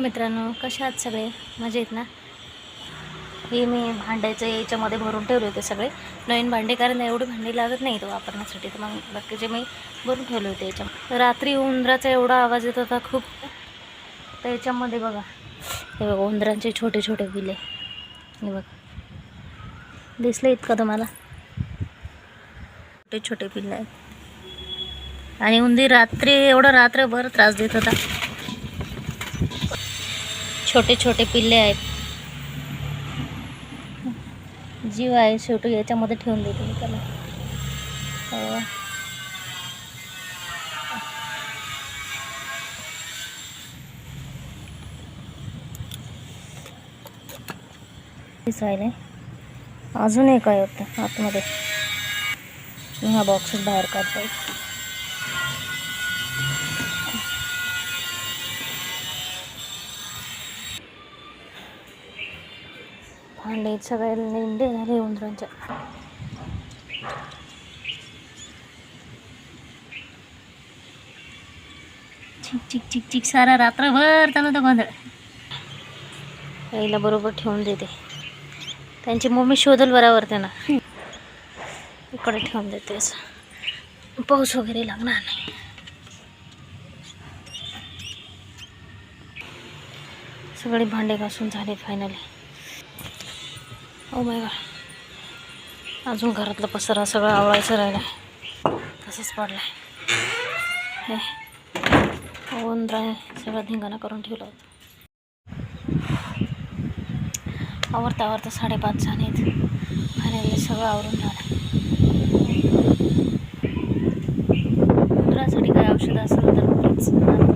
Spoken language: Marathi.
हॅलो मित्रांनो कशा आहात सगळे? मजेत ना? हे मी भांड्याचं याच्यामध्ये भरून ठेवले होते सगळे. नवीन भांडे कारण एवढे भांडे लागत नाही तो वापरण्यासाठी. तर मग बाकीचे मी भरून ठेवले होते याच्यामध्ये. रात्री उंदराचा एवढा आवाज येत होता खूप. तर याच्यामध्ये बघा. हे बघा उंदरांचे छोटे छोटे पिले हे बघा. दिसले इतकं तुम्हाला? छोटे छोटे पिल्ले आहेत. आणि उंदीर रात्री एवढं रात्रभर त्रास देत होता. छोटे छोटे पिल्ले आहेत जीव आहे शेवटी याच्यामध्ये ठेवून देते मी त्याला हो. दिस राहिले अजून एक आहे होतं आतमध्ये मी हा बॉक्स बाहेर काढतोय भांडे सगळे लेंडे झाले उंदरांच्या चिक चिक चिक चिक सारा रात्रभर त्यांना तर गोंधळ. आईला बरोबर ठेवून देते. त्यांची मम्मी शोधल बराबर त्यांना. इकडे ठेवून देते असं. पाऊस वगैरे लागणार नाही. सगळे भांडे घासून झाले फायनली Oh अजून घरातला पसरा सगळा आवळायचं राहिला तसंच पडला हे. ओनराय सगळं धिंगाणा करून ठेवलं होतं. आवडता आवरता साडेपाच झालेत आणि सगळं आवरून झालं उंदरासाठी काय औषधं असेल तर